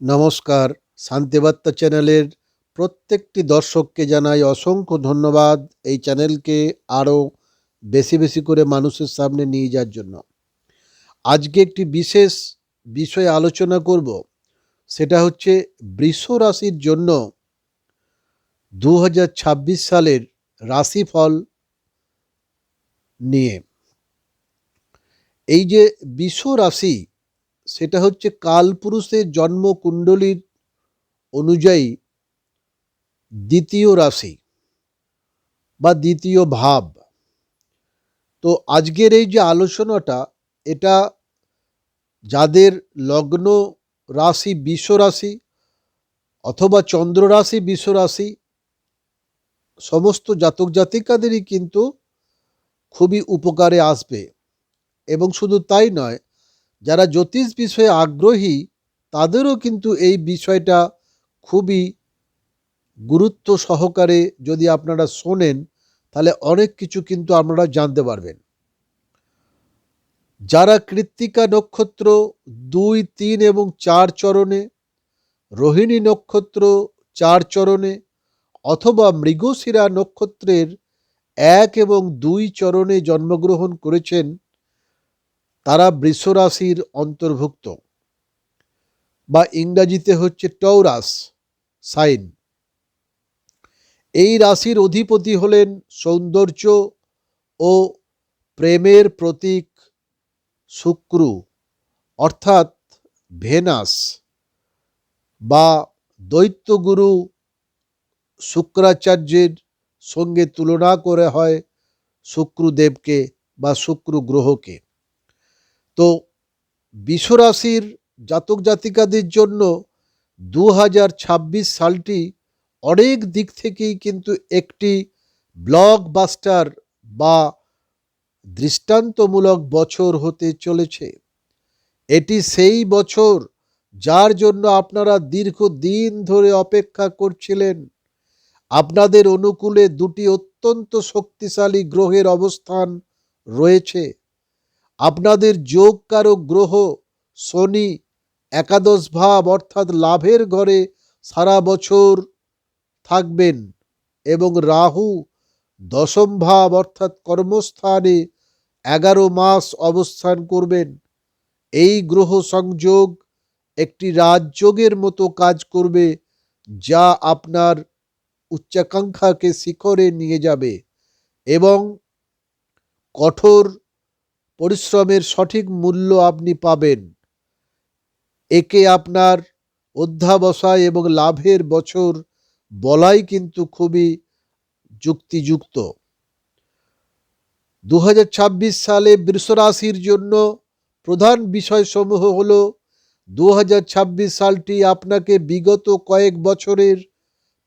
নমস্কার। শান্তিবার্তা চ্যানেলের প্রত্যেকটি দর্শককে জানাই অসংখ্য ধন্যবাদ। এই চ্যানেলকে আরও বেশি বেশি করে মানুষের সামনে নিয়ে যাওয়ার জন্য। আজকে একটি বিশেষ বিষয়ে আলোচনা করব। সেটা হচ্ছে বৃষ রাশির জন্য দু হাজার ছাব্বিশ সালের রাশিফল নিয়ে। এই যে বৃষ রাশি সেটা হচ্ছে কালপুরুষের জন্মকুণ্ডলীর অনুযায়ী দ্বিতীয় রাশি বা দ্বিতীয় ভাব। তো আজকের এই যে আলোচনাটা, এটা যাদের লগ্ন রাশি বিশ্ব রাশি অথবা চন্দ্র রাশি বিশ্ব রাশি, সমস্ত জাতক জাতিকাদেরই কিন্তু খুবই উপকারে আসবে। এবং শুধু তাই নয় যারা জ্যোতিষ বিষয়ে আগ্রহী, তাদেরও কিন্তু এই বিষয়টা খুবই গুরুত্ব সহকারে যদি আপনারা শোনেন, তাহলে অনেক কিছু কিন্তু আপনারা জানতে পারবেন। যারা কৃত্তিকা নক্ষত্র দুই, তিন এবং চার চরণে, রোহিণী নক্ষত্র চার চরণে অথবা মৃগশিরা নক্ষত্রের এক এবং দুই চরণে জন্মগ্রহণ করেছেন তারা বৃষ রাশির অন্তর্ভুক্ত। বা ইংরাজিতে হচ্ছে টৌরাস, সাইন। এই রাশির অধিপতি হলেন সৌন্দর্য ও প্রেমের প্রতীক শুক্র, অর্থাৎ ভেনাস, বা দৈত্যগুরু শুক্রাচার্যের সঙ্গে তুলনা করে হয় শুক্রদেবকে বা শুক্র গ্রহকে তো বিশ্বরাশির জাতক জাতিকাদের জন্য দু হাজার ছাব্বিশ সালটি অনেক দিক থেকেই কিন্তু একটি ব্লকবাস্টার বা দৃষ্টান্তমূলক বছর হতে চলেছে। এটি সেই বছর যার জন্য আপনারা দীর্ঘদিন ধরে অপেক্ষা করছিলেন। আপনাদের অনুকূলে দুটি অত্যন্ত শক্তিশালী গ্রহের অবস্থান রয়েছে। আপনাদের যোগকারক গ্রহ শনি, একাদশ ভাব অর্থাৎ লাভের ঘরে সারা বছর থাকবেন এবং রাহু দশম ভাব অর্থাৎ কর্মস্থানে এগারো মাস অবস্থান করবেন। এই গ্রহ সংযোগ একটি রাজযোগের মতো কাজ করবে যা আপনার উচ্চাকাঙ্ক্ষাকে শিখরে নিয়ে যাবে এবং কঠোর পরিশ্রমের সঠিক মূল্য আপনি পাবেন। একে আপনার অধ্যাবসায় এবং লাভের বছর বলাই কিন্তু খুবই যুক্তিযুক্ত। দু হাজার ছাব্বিশ সালে বৃষরাশির জন্য প্রধান বিষয়সমূহ হল দু হাজার ছাব্বিশ সালটি আপনাকে বিগত কয়েক বছরের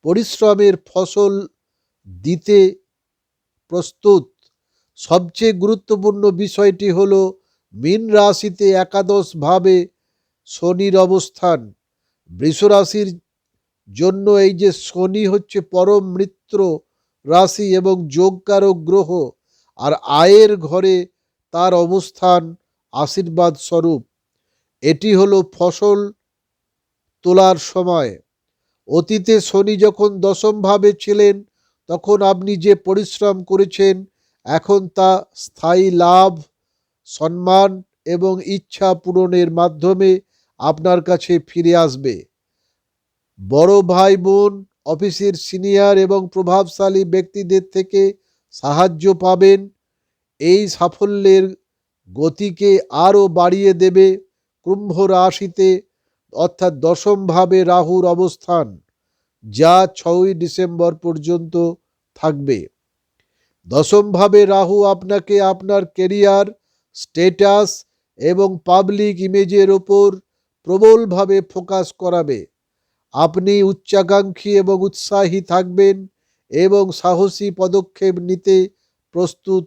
পরিশ্রমের ফসল দিতে প্রস্তুত। সবচেয়ে গুরুত্বপূর্ণ বিষয়টি হল মীন রাশিতে একাদশভাবে শনির অবস্থান। বৃষরাশির জন্য এই যে শনি হচ্ছে পরম মিত্র রাশি এবং যোগকারক গ্রহ, আর আয়ের ঘরে তার অবস্থান আশীর্বাদ স্বরূপ। এটি হলো ফসল তোলার সময়। অতীতে শনি যখন দশমভাবে ছিলেন, তখন আপনি যে পরিশ্রম করেছেন এখন তা স্থায়ী লাভ, সম্মান এবং ইচ্ছা পূরণের মাধ্যমে আপনার কাছে ফিরে আসবে। বড় ভাই বোন অফিসের সিনিয়র এবং প্রভাবশালী ব্যক্তিদের থেকে সাহায্য পাবেন। এই সাফল্যের গতিকে আরও বাড়িয়ে দেবে কুম্ভ রাশিতে, অর্থাৎ দশমভাবে রাহুর অবস্থান, যা ছয়ই ডিসেম্বর পর্যন্ত থাকবে। দশমভাবে রাহু আপনাকে আপনার কেরিয়ার স্টেটাস এবং পাবলিক ইমেজের ওপর প্রবলভাবে ফোকাস করাবে। আপনি উচ্চাকাঙ্ক্ষী এবং উৎসাহী থাকবেন এবং সাহসী পদক্ষেপ নিতে প্রস্তুত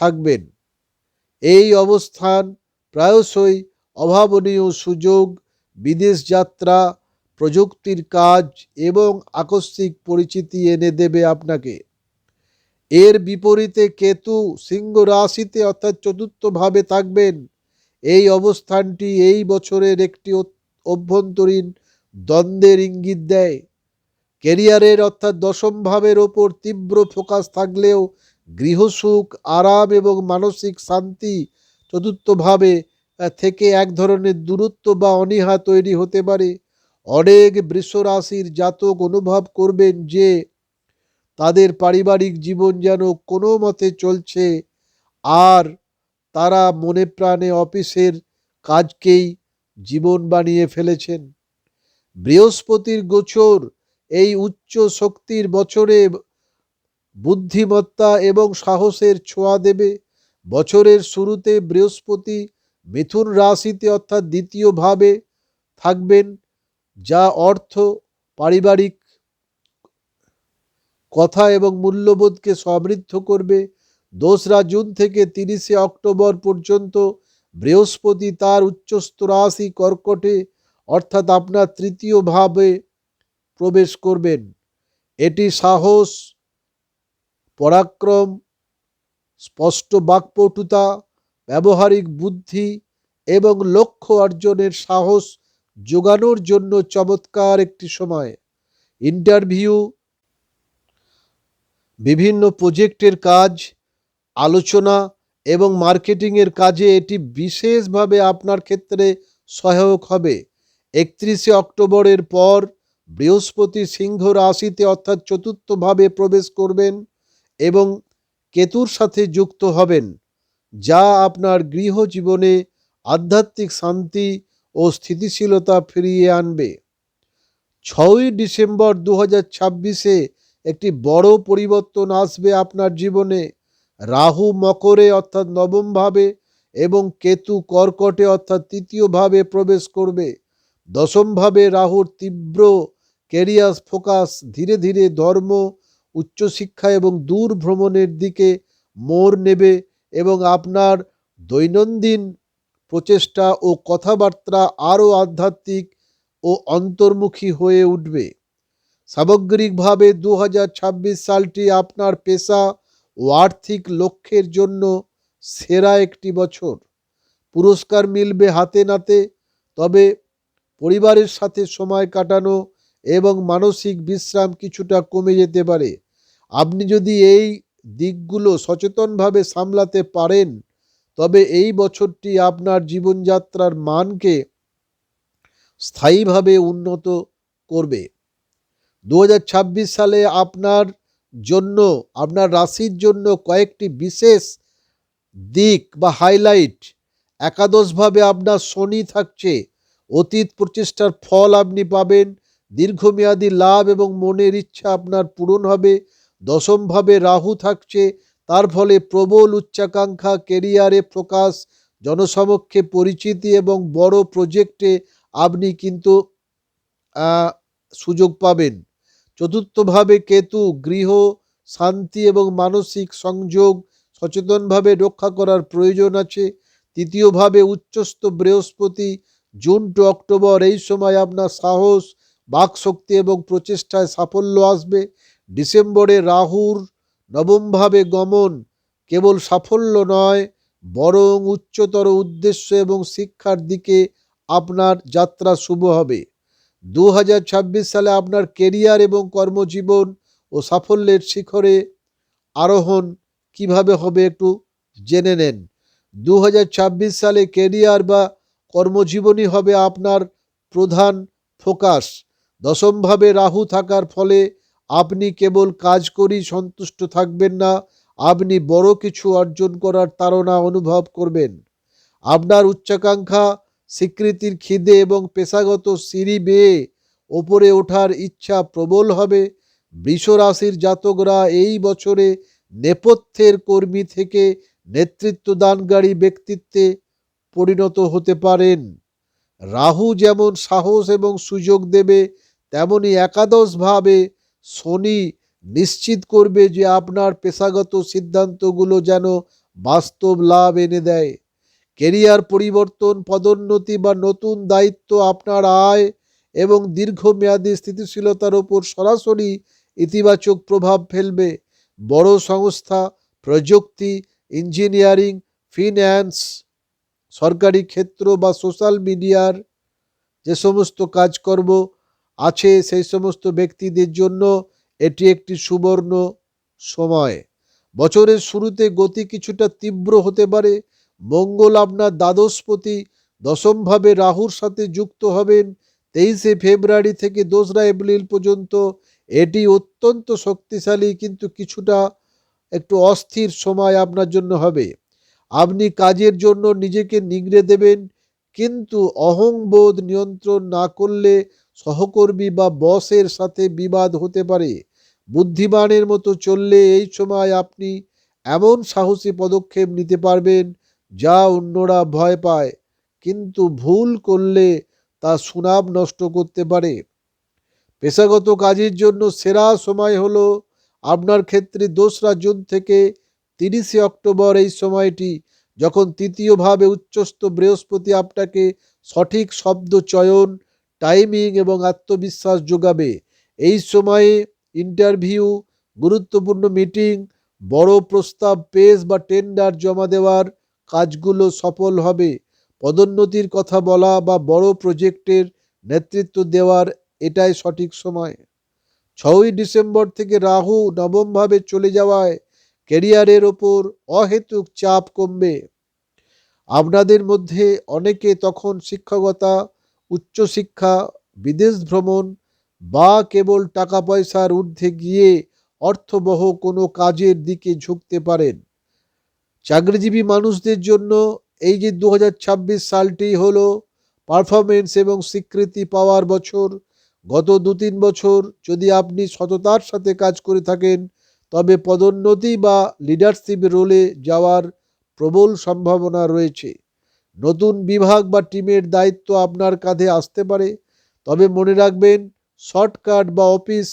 থাকবেন। এই অবস্থান প্রায়শই অভাবনীয় সুযোগ, বিদেশ যাত্রা, প্রযুক্তির কাজ এবং আকস্মিক পরিচিতি এনে দেবে আপনাকে। এর বিপরীতে কেতু সিংহ রাশিতে অর্থাৎ চতুর্থভাবে থাকবেন। এই অবস্থানটি এই বছরের একটি অভ্যন্তরীণ দ্বন্দ্বের ইঙ্গিত দেয়। কেরিয়ারের অর্থাৎ দশম ভাবের ওপর তীব্র ফোকাস থাকলেও গৃহসুখ আরাম এবং মানসিক শান্তি চতুর্থভাবে থেকে এক ধরনের দূরত্ব বা অনীহা তৈরি হতে পারে। অনেক বৃষ রাশির জাতক অনুভব করবেন যে তাদের পারিবারিক জীবন যেন কোনো মতে চলছে, আর তারা মনে প্রাণে অফিসের কাজকেই জীবন বানিয়ে ফেলেছেন। বৃহস্পতির গোচর এই উচ্চ শক্তির বছরে বুদ্ধিমত্তা এবং সাহসের ছোঁয়া দেবে। বছরের শুরুতে বৃহস্পতি মিথুন রাশিতে অর্থাৎ দ্বিতীয় ভাবে থাকবেন, যা অর্থ পারিবারিক কথা এবং মূল্যবোধকে সমৃদ্ধ করবে। দোসরা জুন থেকে তিরিশে অক্টোবর পর্যন্ত বৃহস্পতি তার উচ্চস্থ রাশি কর্কটে, অর্থাৎ আপনার তৃতীয় ভাবে প্রবেশ করবেন। এটি সাহস, পরাক্রম, স্পষ্ট বাকপটুতা, ব্যবহারিক বুদ্ধি এবং লক্ষ্য অর্জনের সাহস যোগানোর জন্য চমৎকার একটি সময়। ইন্টারভিউ বিভিন্ন প্রজেক্টের কাজ, আলোচনা এবং মার্কেটিংয়ের কাজে এটি বিশেষভাবে আপনার ক্ষেত্রে সহায়ক হবে। একত্রিশে অক্টোবরের পর বৃহস্পতি সিংহ রাশিতে অর্থাৎ চতুর্থভাবে প্রবেশ করবেন এবং কেতুর সাথে যুক্ত হবেন, যা আপনার গৃহ জীবনে আধ্যাত্মিক শান্তি ও স্থিতিশীলতা ফিরিয়ে আনবে। ছয়ই ডিসেম্বর দু হাজার ছাব্বিশে একটি বড় পরিবর্তন আসবে আপনার জীবনে। রাহু মকরে অর্থাৎ নবম ভাবে এবং কেতু কর্কটে অর্থাৎ তৃতীয় ভাবে প্রবেশ করবে। দশম ভাবে রাহুর তীব্র কেরিয়ার ফোকাস ধীরে ধীরে ধর্ম উচ্চশিক্ষা এবং দূর ভ্রমণের দিকে মোড় নেবে এবং আপনার দৈনন্দিন প্রচেষ্টা ও কথাবার্তা আরও আধ্যাত্মিক ও অন্তর্মুখী হয়ে উঠবে। সামগ্রিকভাবে দু হাজার ছাব্বিশ সালটি আপনার পেশা ও আর্থিক লক্ষ্যের জন্য সেরা একটি বছর। পুরস্কার মিলবে হাতে নাতে, তবে পরিবারের সাথে সময় কাটানো এবং মানসিক বিশ্রাম কিছুটা কমে যেতে পারে। আপনি যদি এই দিকগুলো সচেতনভাবে সামলাতে পারেন, তবে এই বছরটি আপনার জীবনযাত্রার মানকে স্থায়ীভাবে উন্নত করবে। দু হাজার ছাব্বিশ সালে আপনার জন্য, আপনার রাশির জন্য কয়েকটি বিশেষ দিক বা হাইলাইট একাদশভাবে আপনার শনি থাকছে। অতীত প্রচেষ্টার ফল আপনি পাবেন, দীর্ঘমেয়াদী লাভ এবং মনের ইচ্ছা আপনার পূরণ হবে। দশমভাবে রাহু থাকছে, তার ফলে প্রবল উচ্চাকাঙ্ক্ষা কেরিয়ারে প্রকাশ, জনসমক্ষে পরিচিতি এবং বড় প্রজেক্টে আপনি কিন্তু সুযোগ পাবেন। চতুর্থভাবে কেতু, গৃহ, শান্তি এবং মানসিক সংযোগ সচেতনভাবে রক্ষা করার প্রয়োজন আছে। তৃতীয়ভাবে উচ্চস্থ বৃহস্পতি, জুন টু অক্টোবর, এই সময় আপনার সাহস, বাকশক্তি এবং প্রচেষ্টায় সাফল্য আসবে। ডিসেম্বরে রাহুর নবমভাবে গমন কেবল সাফল্য নয়, বরং উচ্চতর উদ্দেশ্য এবং শিক্ষার দিকে আপনার যাত্রা শুভ হবে। দু হাজার ছাব্বিশ সালে আপনার কেরিয়ার এবং কর্মজীবন ও সাফল্যের শিখরে আরোহণ কীভাবে হবে একটু জেনে নেন। দু হাজার ছাব্বিশ সালে কেরিয়ার বা কর্মজীবনই হবে আপনার প্রধান ফোকাস। দশমভাবে রাহু থাকার ফলে আপনি কেবল কাজ করেই সন্তুষ্ট থাকবেন না, আপনি বড় কিছু অর্জন করার তাড়না অনুভব করবেন। আপনার উচ্চাকাঙ্ক্ষা স্বীকৃতির খিদে এবং পেশাগত সিঁড়ি বেয়ে ওপরে ওঠার ইচ্ছা প্রবল হবে। বৃষ রাশির জাতকরা এই বছরে নেপথ্যের কর্মী থেকে নেতৃত্বদানকারী ব্যক্তিত্বে পরিণত হতে পারেন। রাহু যেমন সাহস এবং সুযোগ দেবে, তেমনি একাদশভাবে শনি নিশ্চিত করবে যে আপনার পেশাগত সিদ্ধান্তগুলো যেন বাস্তব লাভ এনে দেয়। কেরিয়ার পরিবর্তন, পদোন্নতি বা নতুন দায়িত্ব আপনার আয় এবং দীর্ঘমেয়াদী স্থিতিশীলতার ওপর সরাসরি ইতিবাচক প্রভাব ফেলবে। বড় সংস্থা, প্রযুক্তি, ইঞ্জিনিয়ারিং, ফিন্যান্স, সরকারি ক্ষেত্র বা সোশ্যাল মিডিয়ার যে সমস্ত কাজকর্ম আছে সেই সমস্ত ব্যক্তিদের জন্য এটি একটি সুবর্ণ সময়। বছরের শুরুতে গতি কিছুটা তীব্র হতে পারে মঙ্গল আপনার দ্বাদশপতি। দশমভাবে রাহুর সাথে যুক্ত হবেন। তেইশে ফেব্রুয়ারি থেকে দোসরা এপ্রিল পর্যন্ত। এটি অত্যন্ত শক্তিশালী কিন্তু কিছুটা একটু অস্থির সময় আপনার জন্য হবে। আপনি কাজের জন্য নিজেকে নিগড়ে দেবেন। কিন্তু অহংবোধ নিয়ন্ত্রণ না করলে সহকর্মী বা বসের সাথে বিবাদ হতে পারে। বুদ্ধিমানের মতো চললে এই সময় আপনি এমন সাহসী পদক্ষেপ নিতে পারবেন যা অন্যরা ভয় পায়, কিন্তু ভুল করলে তা সুনাম নষ্ট করতে পারে। পেশাগত কাজের জন্য সেরা সময় হলো আপনার ক্ষেত্রে দোসরা জুন থেকে তিরিশে অক্টোবর এই সময়টি, যখন তৃতীয়ভাবে উচ্চস্থ বৃহস্পতি আপনাকে সঠিক শব্দ, চয়ন, টাইমিং এবং আত্মবিশ্বাস যোগাবে। এই সময়ে ইন্টারভিউ, গুরুত্বপূর্ণ মিটিং, বড় প্রস্তাব, পেশ বা টেন্ডার জমা দেওয়ার কাজগুলো সফল হবে। পদোন্নতির কথা বলা বা বড় প্রজেক্টের নেতৃত্ব দেওয়ার এটাই সঠিক সময়। ছয়ই ডিসেম্বর থেকে রাহু নবমভাবে চলে যাওয়ায় কেরিয়ারের ওপর অহেতুক চাপ কমবে। আপনাদের মধ্যে অনেকে তখন শিক্ষকতা, উচ্চশিক্ষা, বিদেশ ভ্রমণ বা কেবল টাকা পয়সার ঊর্ধ্বে গিয়ে অর্থবহ কোনো কাজের দিকে ঝুঁকতে পারেন। চাকরিজীবী মানুষদের জন্য এই যে দু হাজার ছাব্বিশ সালটি হলো পারফরমেন্স এবং স্বীকৃতি পাওয়ার বছর, গত দু তিন বছর যদি আপনি সততার সাথে কাজ করে থাকেন, তবে পদোন্নতি বা লিডারশিপ রোলে যাওয়ার প্রবল সম্ভাবনা রয়েছে। নতুন বিভাগ বা টিমের দায়িত্ব আপনার কাঁধে আসতে পারে, তবে মনে রাখবেন শর্টকাট বা অফিস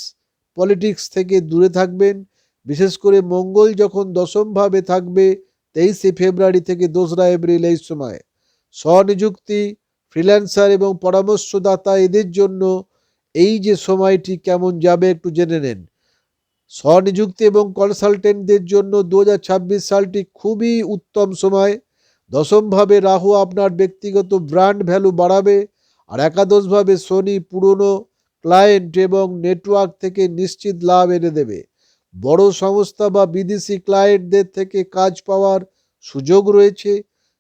পলিটিক্স থেকে দূরে থাকবেন। বিশেষ করে মঙ্গল যখন দশমভাবে থাকবে তেইশে ফেব্রুয়ারি থেকে দোসরা এপ্রিল এই সময়। স্বনিযুক্তি, ফ্রিল্যান্সার এবং পরামর্শদাতা এদের জন্য এই যে সময়টি কেমন যাবে একটু জেনে নেন। স্বনিযুক্তি এবং কনসালটেন্টদের জন্য দু হাজার ছাব্বিশ সালটি খুবই উত্তম সময়। দশমভাবে রাহু আপনার ব্যক্তিগত ব্র্যান্ড ভ্যালু বাড়াবে আর একাদশভাবে শনি পুরনো ক্লায়েন্ট এবং নেটওয়ার্ক থেকে নিশ্চিত লাভ এনে দেবে। বড় সংস্থা বা বিদেশি ক্লায়েন্টদের থেকে কাজ পাওয়ার সুযোগ রয়েছে।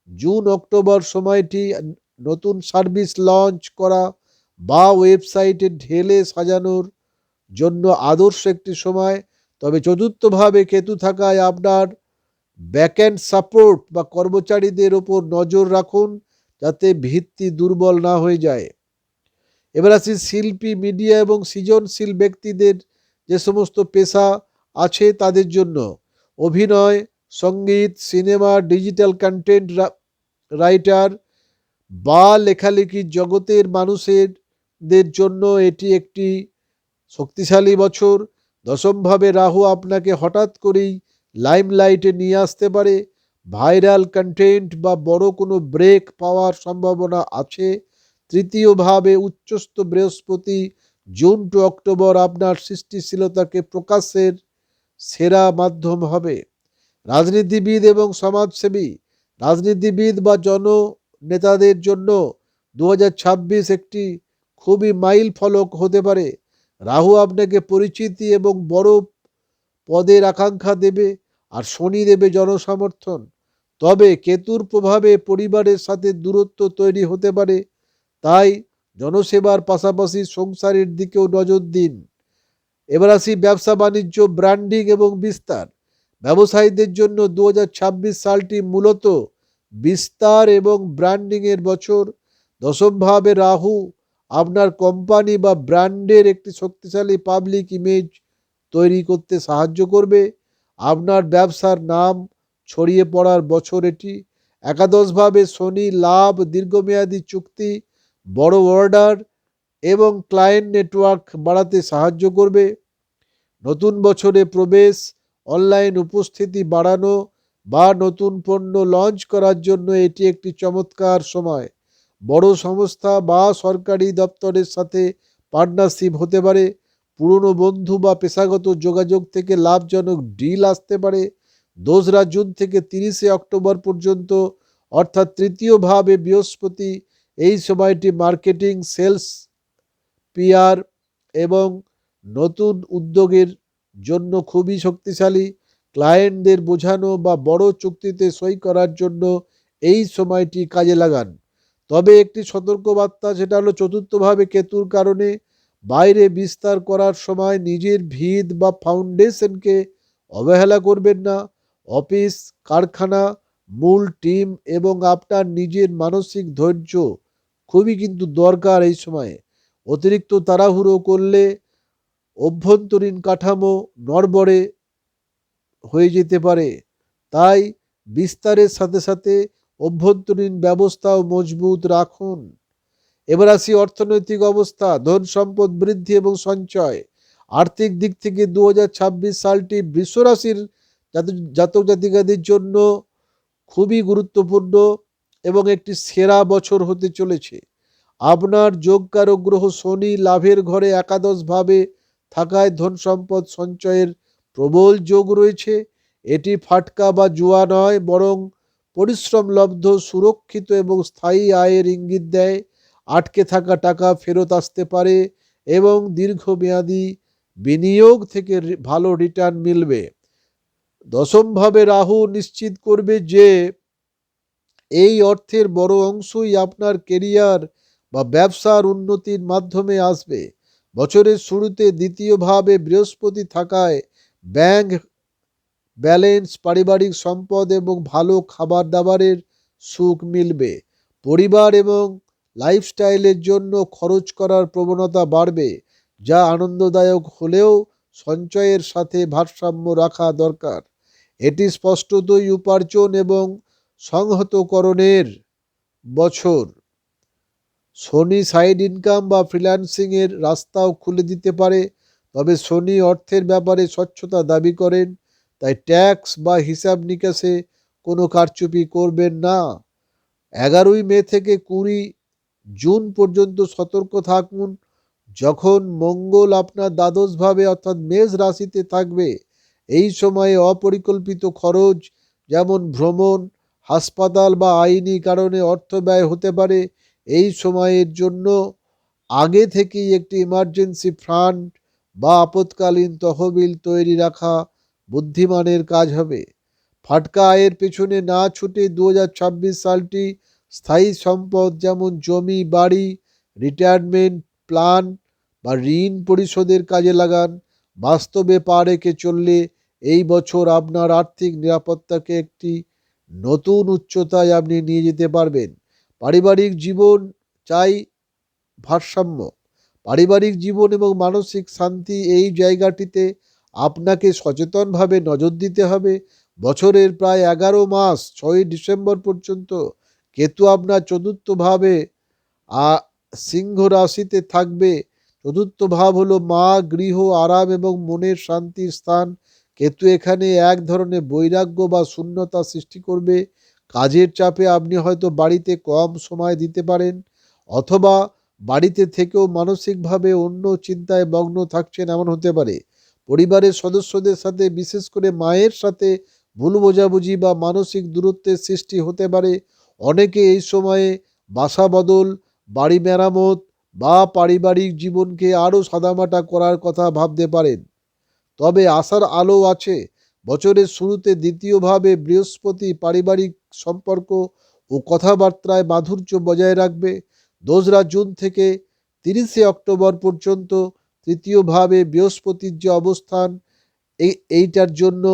জুন, অক্টোবর সময়টি নতুন সার্ভিস লঞ্চ করা বা ওয়েবসাইটে ঢেলে সাজানোর জন্য আদর্শ একটি সময়। তবে চতুর্থভাবে কেতু থাকায় আপনার ব্যাকএন্ড সাপোর্ট বা কর্মচারীদের ওপর নজর রাখুন যাতে ভিত্তি দুর্বল না হয়ে যায়। এবার আসি শিল্পী, মিডিয়া এবং সৃজনশীল ব্যক্তিদের যে সমস্ত পেশা আছে তাদের জন্য। অভিনয়, সংগীত, সিনেমা, ডিজিটাল কন্টেন্ট রাইটার বা লেখালেখির জগতের মানুষেরদের জন্য এটি একটি শক্তিশালী বছর। দশমভাবে রাহু আপনাকে হঠাৎ করেই লাইমলাইটে নিয়ে আসতে পারে। ভাইরাল কন্টেন্ট বা বড় কোনো ব্রেক পাওয়ার সম্ভাবনা আছে। তৃতীয়ভাবে উচ্চস্থ বৃহস্পতি, জুন টু অক্টোবর আপনার সৃষ্টিশীলতাকে প্রকাশের সেরা মাধ্যম হবে। রাজনীতিবিদ এবং সমাজসেবী, রাজনীতিবিদ বা জন নেতাদের জন্য দু হাজার ছাব্বিশ একটি খুবই মাইল ফলক হতে পারে। রাহু আপনাকে পরিচিতি এবং বড় পদের আকাঙ্ক্ষা দেবে আর শনি দেবে জনসমর্থন। তবে কেতুর প্রভাবে পরিবারের সাথে দূরত্ব তৈরি হতে পারে। তাই জনসেবার পাশাপাশি সংসারের দিকেও নজর দিন। এবার আসি ব্যবসা, বাণিজ্য ব্র্যান্ডিং এবং বিস্তার। ব্যবসায়ীদের জন্য দু হাজার ছাব্বিশ সালটি মূলত বিস্তার এবং ব্র্যান্ডিংয়ের বছর। দশমভাবে রাহু, আপনার কোম্পানি বা ব্র্যান্ডের একটি শক্তিশালী পাবলিক ইমেজ তৈরি করতে সাহায্য করবে। আপনার ব্যবসার নাম ছড়িয়ে পড়ার বছর এটি। একাদশভাবে শনি, লাভ, দীর্ঘমেয়াদী চুক্তি, বড় অর্ডার এবং ক্লায়েন্ট নেটওয়ার্ক বাড়াতে সাহায্য করবে। নতুন বছরে প্রবেশ অনলাইন উপস্থিতি বাড়ানো বা নতুন পণ্য লঞ্চ করার জন্য এটি একটি চমৎকার সময়। বড় সংস্থা বা সরকারি দপ্তরের সাথে পার্টনারশিপ হতে পারে, পুরনো বন্ধু বা পেশাগত যোগাযোগ থেকে লাভজনক ডিল আসতে পারে, দোসরা জুন থেকে তিরিশে অক্টোবর পর্যন্ত, অর্থাৎ তৃতীয়ভাবে বৃহস্পতি, এই সময়টি মার্কেটিং সেলস পিআর এবং নতুন উদ্যোগের জন্য খুবই শক্তিশালী ক্লায়েন্টদের বোঝানো বা বড় চুক্তিতে সই করার জন্য এই সময়টি কাজে লাগান। তবে একটি সতর্কবার্তা সেটা হলো চতুর্থভাবে কেতুর কারণে বাইরে বিস্তার করার সময় নিজের ভিত বা ফাউন্ডেশনকে অবহেলা করবেন না। অফিস, কারখানা, মূল টিম এবং আপনার নিজের মানসিক ধৈর্য খুবই কিন্তু দরকার এই সময়ে। অতিরিক্ত তাড়াহুড়ো করলে অভ্যন্তরীণ কাঠামো নড়বড়ে হয়ে যেতে পারে। তাই বিস্তারের সাথে সাথে অভ্যন্তরীণ ব্যবস্থাও মজবুত রাখুন। এবার আসি অর্থনৈতিক অবস্থা, ধন সম্পদ বৃদ্ধি এবং সঞ্চয়। আর্থিক দিক থেকে দু হাজার ছাব্বিশ সালটি বৃষরাশির জাতক- জাতক জাতিকাদের জন্য খুবই গুরুত্বপূর্ণ এবং একটি সেরা বছর হতে চলেছে। আপনার যোগকারক গ্রহ শনি লাভের ঘরে একাদশভাবে থাকায় ধন সম্পদ সঞ্চয়ের প্রবল যোগ রয়েছে। এটি ফাটকা বা জুয়া নয়, বরং পরিশ্রমলব্ধ সুরক্ষিত এবং স্থায়ী আয়ের ইঙ্গিত দেয়। আটকে থাকা টাকা ফেরত আসতে পারে এবং দীর্ঘমেয়াদী বিনিয়োগ থেকে ভালো রিটার্ন মিলবে। দশমভাবে রাহু নিশ্চিত করবে যে, এই অর্থের বড় অংশই আপনার কেরিয়ার বা ব্যবসার উন্নতির মাধ্যমে আসবে। বছরের শুরুতে দ্বিতীয়ভাবে বৃহস্পতি থাকায় ব্যাংক ব্যালেন্স, পারিবারিক সম্পদ এবং ভালো খাবার দাবারের সুখ মিলবে। পরিবার এবং লাইফস্টাইলের জন্য খরচ করার প্রবণতা বাড়বে, যা আনন্দদায়ক হলেও সঞ্চয়ের সাথে ভারসাম্য রাখা দরকার। এটি স্পষ্টতই উপার্জন এবং সংহতকরণের বছর। শনি সাইড ইনকাম বা ফ্রিল্যান্সিংয়ের রাস্তাও খুলে দিতে পারে, তবে শনি অর্থের ব্যাপারে স্বচ্ছতা দাবি করেন, তাই ট্যাক্স বা হিসাব নিকাশে কোনো কারচুপি করবেন না। এগারোই মে থেকে কুড়ি জুন পর্যন্ত সতর্ক থাকুন, যখন মঙ্গল আপনার দ্বাদশভাবে অর্থাৎ মেষ রাশিতে থাকবে, এই সময়ে অপরিকল্পিত খরচ, যেমন ভ্রমণ, হাসপাতাল বা আইনি কারণে অর্থ ব্যয় হতে পারে এই সময়ের জন্য আগে থেকেই একটি ইমার্জেন্সি ফান্ড বা আপৎকালীন তহবিল তৈরি রাখা বুদ্ধিমানের কাজ হবে। ফাটকা আয়ের পেছনে না ছুটে দু হাজার ছাব্বিশ সালটি স্থায়ী সম্পদ যেমন জমি, বাড়ি রিটায়ারমেন্ট প্ল্যান বা ঋণ পরিশোধের কাজে লাগান। বাস্তবে পা রেখে চললে এই বছর আপনার আর্থিক নিরাপত্তাকে একটি নতুন উচ্চতায় আপনি নিয়ে যেতে পারবেন। পারিবারিক জীবন চাই ভারসাম্য। পারিবারিক জীবন এবং মানসিক শান্তি এই জায়গাটিতে আপনাকে সচেতনভাবে নজর দিতে হবে। বছরের প্রায় এগারো মাস ছয়ই ডিসেম্বর পর্যন্ত কেতু আপনার চতুর্থভাবে সিংহ রাশিতে থাকবে। চতুর্থ ভাব হলো মা, গৃহ, আরাম এবং মনের শান্তির স্থান। কেতু এখানে এক ধরনের বৈরাগ্য বা শূন্যতা সৃষ্টি করবে। কাজের চাপে আপনি হয়তো বাড়িতে কম সময় দিতে পারেন, অথবা বাড়িতে থেকেও মানসিকভাবে অন্য চিন্তায় মগ্ন থাকছেন এমন হতে পারে। পরিবারের সদস্যদের সাথে, বিশেষ করে মায়ের সাথে ভুল বোঝাবুঝি বা মানসিক দূরত্বের সৃষ্টি হতে পারে। অনেকে এই সময়ে বাসা বদল, বাড়ি মেরামত বা পারিবারিক জীবনকে আরও সাদামাটা করার কথা ভাবতে পারেন। তবে আশার আলো আছে। বছরের শুরুতে দ্বিতীয়ভাবে বৃহস্পতি পারিবারিক সম্পর্ক ও কথাবার্তায় মাধুর্য বজায় রাখবে। দোসরা জুন থেকে তিরিশে অক্টোবর পর্যন্ত তৃতীয়ভাবে বৃহস্পতির যে অবস্থান, এই, এইটার জন্য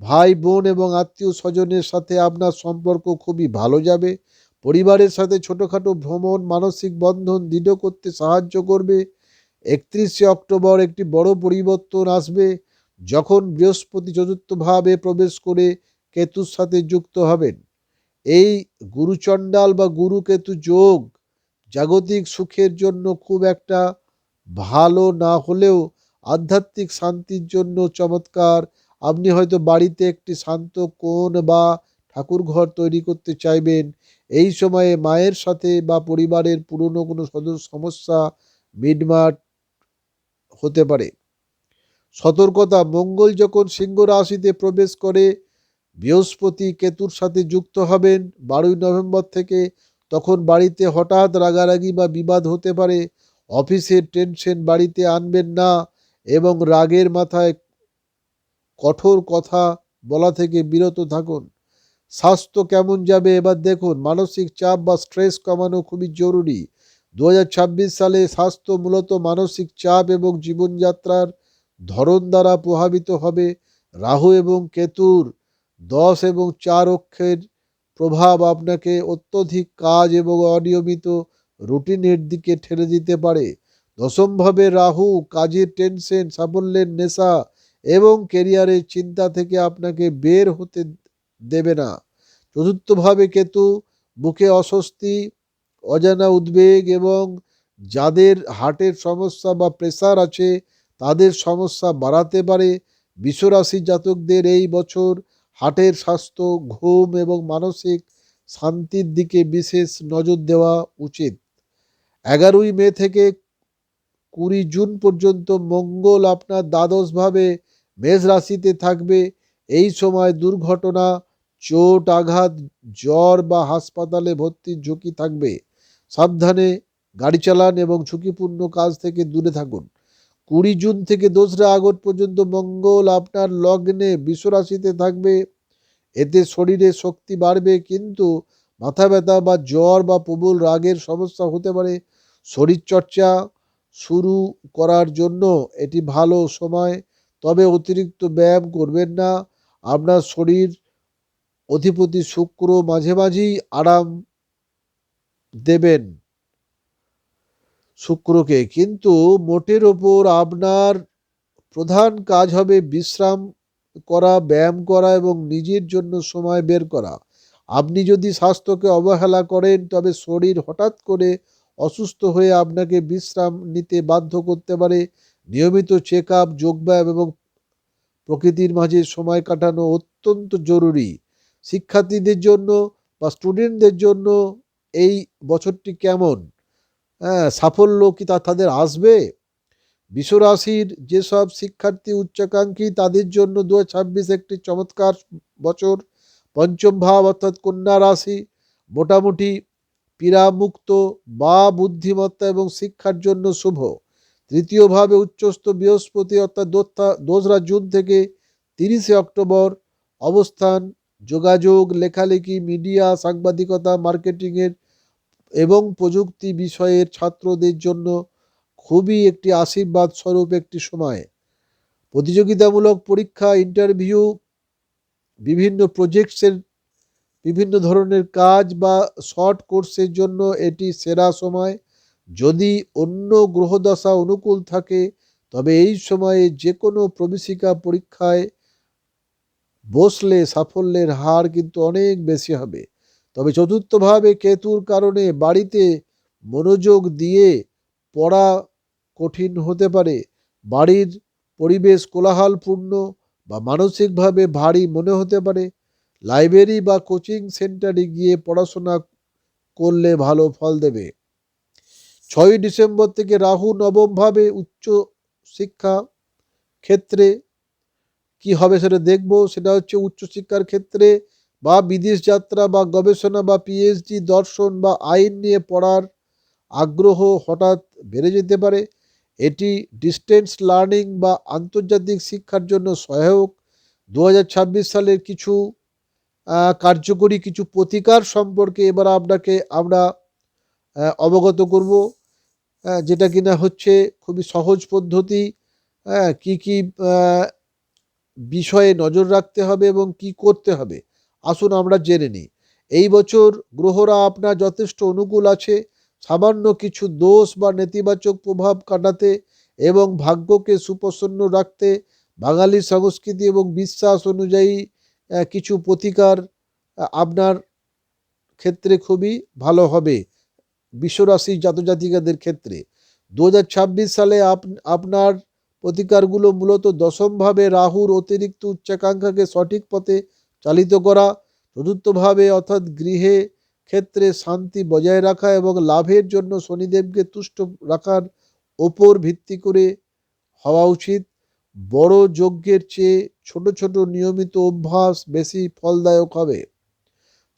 ভাই, বোন এবং আত্মীয় স্বজনের সাথে আপনার সম্পর্ক খুবই ভালো যাবে। পরিবারের সাথে ছোটোখাটো ভ্রমণ, মানসিক বন্ধন দৃঢ় করতে সাহায্য করবে। একত্রিশে অক্টোবর একটি বড় পরিবর্তন আসবে, যখন বৃহস্পতি চতুর্থভাবে প্রবেশ করে কেতুর সাথে যুক্ত হবেন। এই গুরুচণ্ডাল বা গুরুকেতু যোগ জাগতিক সুখের জন্য খুব একটা ভালো না হলেও আধ্যাত্মিক শান্তির জন্য চমৎকার। আপনি হয়তো বাড়িতে একটি শান্ত কোণ বা ঠাকুর ঘর তৈরি করতে চাইবেন। এই সময়ে মায়ের সাথে বা পরিবারের পুরনো কোনো সদস্য সমস্যা, মিটমাট হতে পারে। সতর্কতা, মঙ্গল যখন সিংহ রাশিতে প্রবেশ করে বৃহস্পতি কেতুর সাথে যুক্ত হবেন বারোই নভেম্বর থেকে। তখন বাড়িতে হঠাৎ রাগারাগি বা বিবাদ হতে পারে। অফিসের টেনশন বাড়িতে আনবেন না এবং রাগের মাথায় কঠোর কথা বলা থেকে বিরত থাকুন। স্বাস্থ্য কেমন যাবে এবার দেখুন, মানসিক চাপ বা স্ট্রেস কমানো খুবই জরুরি। দু হাজার ছাব্বিশ সালে স্বাস্থ্য মূলত মানসিক চাপ এবং জীবনযাত্রার ধরন দ্বারা প্রভাবিত হবে। রাহু এবং কেতুর দশ এবং চার অক্ষের প্রভাব আপনাকে অত্যধিক কাজ এবং অনিয়মিত রুটিনের দিকে ঠেলে দিতে পারে। দশমভাবে রাহু, কাজের টেনশন সাফল্যের নেশা এবং কেরিয়ারের চিন্তা থেকে আপনাকে বের হতে দেবে না। চতুর্থভাবে কেতু, বুকে অস্বস্তি, অজানা উদ্বেগ এবং যাদের হার্টের সমস্যা বা প্রেসার আছে, তাদের সমস্যা বাড়াতে পারে। বিশ্বরাশি জাতকদের এই বছর হার্টের স্বাস্থ্য, ঘুম এবং মানসিক শান্তির দিকে বিশেষ নজর দেওয়া উচিত। এগারোই মে থেকে কুড়ি জুন পর্যন্ত মঙ্গল আপনার দ্বাদশভাবে মেষ রাশিতে থাকবে। এই সময় দুর্ঘটনা, চোট, আঘাত, জ্বর বা হাসপাতালে ভর্তির ঝুঁকি থাকবে। সাবধানে গাড়ি চালান এবং ঝুঁকিপূর্ণ কাজ থেকে দূরে থাকুন। কুড়ি জুন থেকে দোসরা আগস্ট পর্যন্ত মঙ্গল আপনার লগ্নে বিশ্বরাশিতে থাকবে। এতে শরীরে শক্তি বাড়বে, কিন্তু মাথা ব্যথা বা জ্বর বা প্রবল রাগের সমস্যা হতে পারে। শরীরচর্চা শুরু করার জন্য এটি ভালো সময়, তবে অতিরিক্ত ব্যায়াম করবেন না। আপনার শরীর অধিপতি শুক্র মাঝে মাঝেই আরাম দেবেন। শুক্রকে, কিন্তু মোটের ওপর আপনার প্রধান কাজ হবে বিশ্রাম করা, ব্যায়াম করা এবং নিজের জন্য সময় বের করা। আপনি যদি স্বাস্থ্যকে অবহেলা করেন, তবে শরীর হঠাৎ করে অসুস্থ হয়ে আপনাকে বিশ্রাম নিতে বাধ্য করতে পারে। নিয়মিত চেক আপ যোগব্যায়াম এবং প্রকৃতির মাঝে সময় কাটানো অত্যন্ত জরুরি। শিক্ষার্থীদের জন্য বা স্টুডেন্টদের জন্য এই বছরটি কেমন? সাফল্য কি তা তাদের আসবে? বিশ্বরাশির যেসব শিক্ষার্থী উচ্চাকাঙ্ক্ষী, তাদের জন্য দু ছাব্বিশ একটি চমৎকার বছর। পঞ্চম ভাব অর্থাৎ কন্যা রাশি, মোটামুটি পীড়ামুক্ত বা বুদ্ধিমত্তা এবং শিক্ষার জন্য শুভ। তৃতীয়ভাবে উচ্চস্থ বৃহস্পতি অর্থাৎ দোসরা জুন থেকে তিরিশে অক্টোবর। অবস্থান, যোগাযোগ, লেখালেখি, মিডিয়া, সাংবাদিকতা, মার্কেটিংয়ের এবং প্রযুক্তি বিষয়ের ছাত্রদের জন্য খুবই একটি আশীর্বাদ স্বরূপ একটি সময়। প্রতিযোগিতামূলক পরীক্ষা ইন্টারভিউ বিভিন্ন প্রজেক্টসের বিভিন্ন ধরনের কাজ বা শর্ট কোর্সের জন্য এটি সেরা সময়। যদি অন্য গ্রহদশা অনুকূল থাকে, তবে এই সময়ে যে কোনো প্রবেশিকা পরীক্ষায় বসলে সাফল্যের হার কিন্তু অনেক বেশি হবে। তবে চতুর্থভাবে কেতুর কারণে বাড়িতে মনোযোগ দিয়ে পড়া কঠিন হতে পারে। বাড়ির পরিবেশ কোলাহলপূর্ণ বা মানসিকভাবে ভারী মনে হতে পারে। লাইব্রেরি বা কোচিং সেন্টারে গিয়ে পড়াশোনা করলে ভালো ফল দেবে। ছয়ই ডিসেম্বর থেকে রাহু নবমভাবে উচ্চ শিক্ষা ক্ষেত্রে কি হবে সেটা দেখব। সেটা হচ্ছে উচ্চশিক্ষার ক্ষেত্রে বা বিদেশ যাত্রা বা গবেষণা বা পিএইচডি দর্শন বা আইন নিয়ে পড়ার আগ্রহ হঠাৎ বেড়ে যেতে পারে। এটি ডিস্টেন্স লার্নিং বা আন্তর্জাতিক শিক্ষার জন্য সহায়ক। দু হাজার ছাব্বিশ সালের কিছু কার্যকরী কিছু প্রতিকার সম্পর্কে এবার আপনাকে আমরা অবগত করব। যেটা কিনা হচ্ছে খুবই সহজ পদ্ধতি। কী কী বিষয়ে নজর রাখতে হবে এবং কি করতে হবে। আসুন আমরা জেনে নিই। এই বছর গ্রহরা আপনার যথেষ্ট অনুকূল আছে, সামান্য কিছু দোষ বা নেতিবাচক প্রভাব কাটাতে এবং ভাগ্যকে সুপ্রসন্ন রাখতে বাঙালি সংস্কৃতি এবং বিশ্বাস অনুযায়ী কিছু প্রতিকার আপনার ক্ষেত্রে খুবই ভালো হবে বিশ্বরাশি জাতজাতিকাদের ক্ষেত্রে। দু হাজার ছাব্বিশ সালে আপ, আপনার প্রতিকারগুলো মূলত দশমভাবে রাহুর অতিরিক্ত উচ্চাকাঙ্ক্ষাকে সঠিক পথে চালিত করা চতুর্থভাবে অর্থাৎ গৃহে ক্ষেত্রে শান্তি বজায় রাখা এবং লাভের জন্য শনিদেবকে তুষ্ট রাখার ওপর ভিত্তি করে হওয়া উচিত। বড় যজ্ঞের চেয়ে ছোট ছোট নিয়মিত অভ্যাস বেশি ফলদায়ক হবে।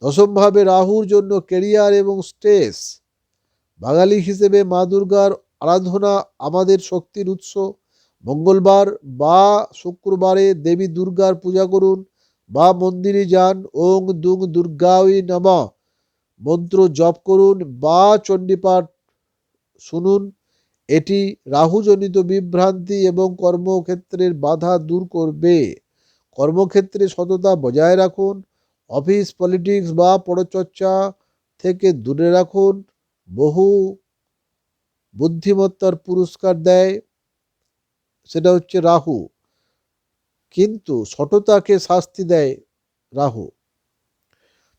দশমভাবে রাহুর জন্য কেরিয়ার এবং স্ট্রেস। বাঙালি হিসেবে মা দুর্গার আরাধনা আমাদের শক্তির উৎস। মঙ্গলবার বা শুক্রবারে দেবী দুর্গার পূজা করুন। বা মন্দিরে যান, ওং দুং দুর্গাই নমঃ। মন্ত্র জপ করুন বা চণ্ডীপাঠ শুনুন। এটি রাহুজনিত বিভ্রান্তি এবং কর্মক্ষেত্রের বাধা দূর করবে। কর্মক্ষেত্রে সততা বজায় রাখুন। অফিস, পলিটিক্স বা পরচর্চা থেকে দূরে রাখুন। বহু বুদ্ধিমত্তার পুরস্কার দেয়। সেটা হচ্ছে রাহু। কিন্তু সততাকে শাস্তি দেয় রাহু।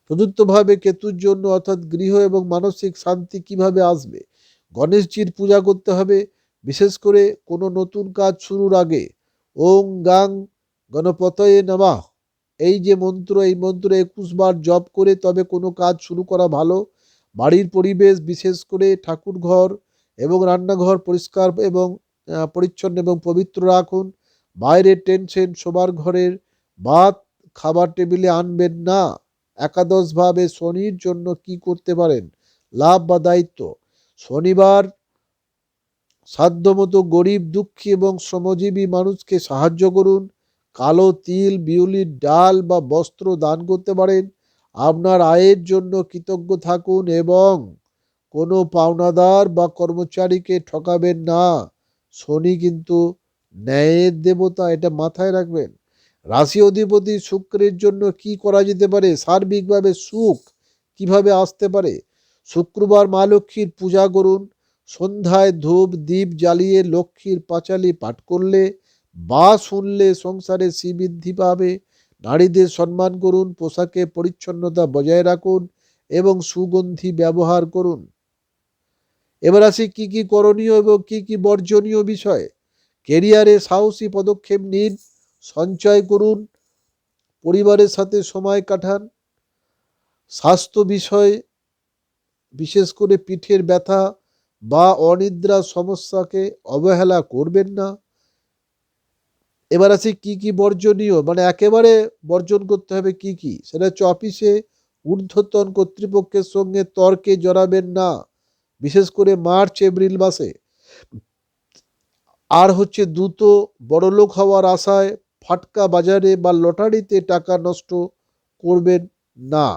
চতুর্থভাবে কেতুর জন্য অর্থাৎ গৃহ এবং মানসিক শান্তি কীভাবে আসবে? গণেশজির পূজা করতে হবে, বিশেষ করে কোনো নতুন কাজ শুরুর আগে। ওং গাং গণপতয়ে নমঃ। এই যে মন্ত্র, এই মন্ত্র একুশ বার জপ করে তবে কোনো কাজ শুরু করা ভালো। বাড়ির পরিবেশ, বিশেষ করে ঠাকুর ঘর এবং রান্নাঘর পরিষ্কার এবং পরিচ্ছন্ন এবং পবিত্র রাখুন। বাইরের টেনশন, শোবার ঘরের ভাত, খাবার টেবিলে আনবেন না। একাদশভাবে শনির জন্য কি করতে পারেন? লাভ বা দায়িত্ব? শনিবার সাধ্যমতো গরিব, দুঃখী এবং শ্রমজীবী মানুষকে সাহায্য করুন। কালো তিল, বিউলির ডাল বা বস্ত্র দান করতে পারেন। আপনার আয়ের জন্য কৃতজ্ঞ থাকুন এবং কোনো পাওনাদার বা কর্মচারীকে ঠকাবেন না। শনি কিন্তু ন্যায়ের দেবতা এটা মাথায় রাখবেন। রাশি অধিপতি শুক্রের জন্য কি করা যেতে পারে? সার্বিকভাবে সুখ কীভাবে আসতে পারে? শুক্রবার মা লক্ষ্মীর পূজা করুন। সন্ধ্যায় ধূপ দ্বীপ জ্বালিয়ে লক্ষ্মীর পাঁচালি পাঠ করলে বা শুনলে সংসারে শ্রীবৃদ্ধি পাবে। নারীদের সম্মান করুন, পোশাকে পরিচ্ছন্নতা বজায় রাখুন এবং সুগন্ধি ব্যবহার করুন। এবার আসি কি কি করণীয় এবং কি কি বর্জনীয় বিষয়। কেরিয়ারে সাহসী পদক্ষেপ নিন, সঞ্চয় করুন, পরিবারের সাথে সময় কাটান। স্বাস্থ্য বিষয়ে, বিশেষ করে পিঠের ব্যথা বা অনিদ্রা সমস্যাকে অবহেলা করবেন না। এবার আছে কি কি বর্জনীয় মানে একেবারে বর্জন করতে হবে কি কি? সেটা হচ্ছে অফিসে ঊর্ধ্বতন কর্তৃপক্ষের সঙ্গে তর্কে জড়াবেন না, বিশেষ করে মার্চ, এপ্রিল মাসে। আর হচ্ছে দ্রুত বড়লোক হওয়ার আশায় ফাটকা বাজারে বা লটারিতে টাকা নষ্ট করবেন না।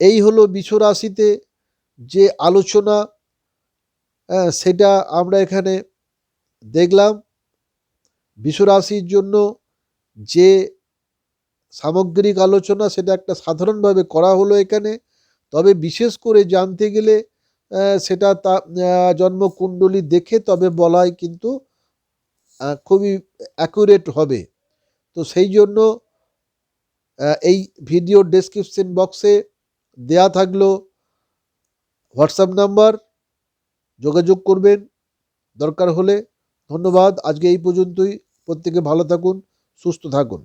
এই হলো বিশ্বরাশিতে যে আলোচনা আহ, সেটা আমরা এখানে দেখলাম। বিশ্বরাশির জন্য যে সামগ্রিক আলোচনা সেটা একটা সাধারণভাবে করা হলো এখানে। তবে বিশেষ করে জানতে গেলে সেটা তা জন্মকুণ্ডলী দেখে তবে বলাই কিন্তু খুবই অ্যাকুরেট হবে। তো সেই জন্য এই ভিডিও ডেসক্রিপশন বক্সে দেয়া থাকল হোয়াটসঅ্যাপ নাম্বার যোগাযোগ করবেন, দরকার হলে। ধন্যবাদ, আজকে এই পর্যন্তই। প্রত্যেকে ভালো থাকুন, সুস্থ থাকুন।